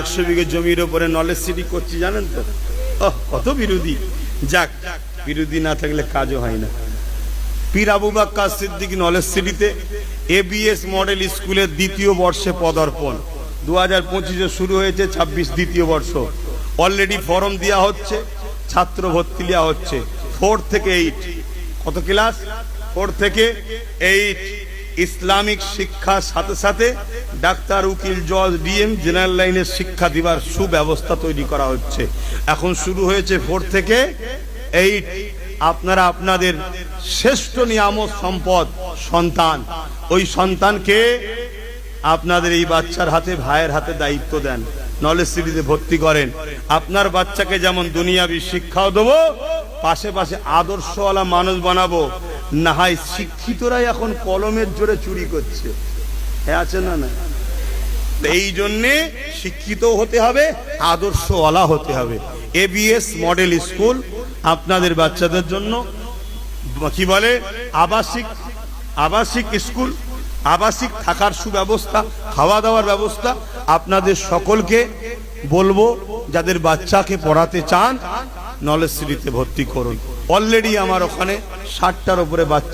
একশো বিঘে জমির ওপরে নলেজ সিটি করছি, জানেন তো? কত বিরোধী। যাক, বিরোধী না থাকলে কাজও হয় না। পীর আবু বাক্কা সিদ্দিক নলেজ সিটিতে এবিএস মডেল স্কুলের দ্বিতীয় বর্ষে পদার্পণ। দু হাজার পঁচিশে শুরু হয়েছে, ছাব্বিশ দ্বিতীয় বর্ষ। অলরেডি ফর্ম দেওয়া হচ্ছে, ছাত্র ভর্তি নেওয়া হচ্ছে। ফোর থেকে এইট কত ক্লাস ফোর থেকে এইট ইসলামিক শিক্ষার সাথে সাথে ডাক্তার উকিল জজ ডিএম জেনারেল লাইনের শিক্ষা দিবার সুব্যবস্থা তৈরি করা হচ্ছে। এখন শুরু হয়েছে ফোর থেকে। এইট আপনারা আপনাদের শ্রেষ্ঠ নিয়ামক সম্পদ সন্তান। ওই সন্তানকে আপনাদের এই বাচ্চার হাতে, ভাইয়ের হাতে দায়িত্ব দেন। নলেজ সিটিতে ভর্তি করেন। আপনার বাচ্চাকে যেমন দুনিয়াবি শিক্ষাও দেবো, পাশে পাশে আদর্শওয়ালা মানুষ বানাবো। না হয় শিক্ষিতরাই এখন কলমের জোরে চুরি করছে। হ্যাঁ আছে না না এই জন্যে শিক্ষিত হতে হবে, আদর্শওয়ালা হতে হবে। এবিএস মডেল স্কুল আপনাদের বাচ্চাদের জন্য, কি বলে? আবাসিক আবাসিক স্কুল আবাসিক থাকার সুব্যবস্থা খাওয়া দাওয়ার ব্যবস্থা আপনাদের সকলকে বলব, যাদের বাচ্চাকে পড়াতে চান, নলেজ সিটিতে ভর্তি করুন। অলরেডি আমার ওখানে ষাটটার উপরে বাচ্চা